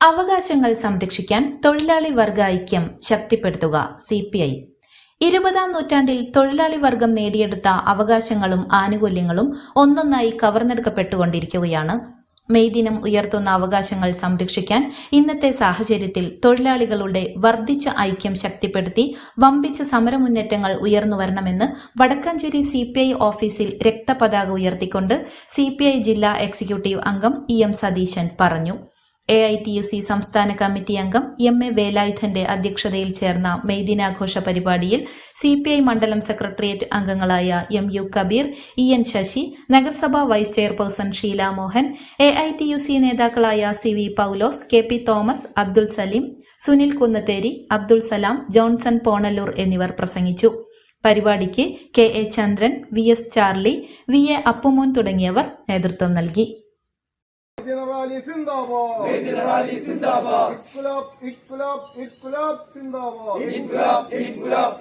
അവകാശങ്ങൾ സംരക്ഷിക്കാൻ തൊഴിലാളി വർഗ ഐക്യം ശക്തിപ്പെടുത്തുക സി പി ഐ. ഇരുപതാം നൂറ്റാണ്ടിൽ തൊഴിലാളി വർഗം നേടിയെടുത്ത അവകാശങ്ങളും ആനുകൂല്യങ്ങളും ഒന്നൊന്നായി കവർന്നെടുക്കപ്പെട്ടുകൊണ്ടിരിക്കുകയാണ്. മെയ് ദിനം ഉയർത്തുന്ന അവകാശങ്ങൾ സംരക്ഷിക്കാൻ ഇന്നത്തെ സാഹചര്യത്തിൽ തൊഴിലാളികളുടെ വർദ്ധിച്ച ഐക്യം ശക്തിപ്പെടുത്തി വമ്പിച്ച സമരമുന്നേറ്റങ്ങൾ ഉയർന്നു വരണമെന്ന് വടക്കാഞ്ചേരി സി പി ഐ ഓഫീസിൽ രക്തപതാക ഉയർത്തിക്കൊണ്ട് സി പി ഐ ജില്ലാ എക്സിക്യൂട്ടീവ് അംഗം ഇ എം സതീശൻ പറഞ്ഞു. A I T U C സംസ്ഥാന കമ്മിറ്റി അംഗം എം എ വേലായുധന്റെ അധ്യക്ഷതയിൽ ചേർന്ന മെയ്ദിനാഘോഷ പരിപാടിയിൽ സി പി ഐ മണ്ഡലം സെക്രട്ടേറിയറ്റ് അംഗങ്ങളായ M U Kabeer E N Sasi നഗരസഭാ vice chairperson Sheela Mohan A I T U C നേതാക്കളായ C V Paulose K P Thomas Abdul Saleem Sunil Kunnatheri Abdul Salam Johnson Ponallur എന്നിവർ പ്രസംഗിച്ചു. പരിപാടിക്ക് K A Chandran V S Charlie V A Appumon തുടങ്ങിയവർ നേതൃത്വം നൽകി. ജനറാലി സിന്ദാബാദ് ജനറാലി സിന്ദാബാദ് ഇൻകുലാബ് ഇൻകുലാബ് ഇൻകുലാബ് സിന്ദാബാദ്. ഇൻകുലാബ് ഇൻകുലാബ്.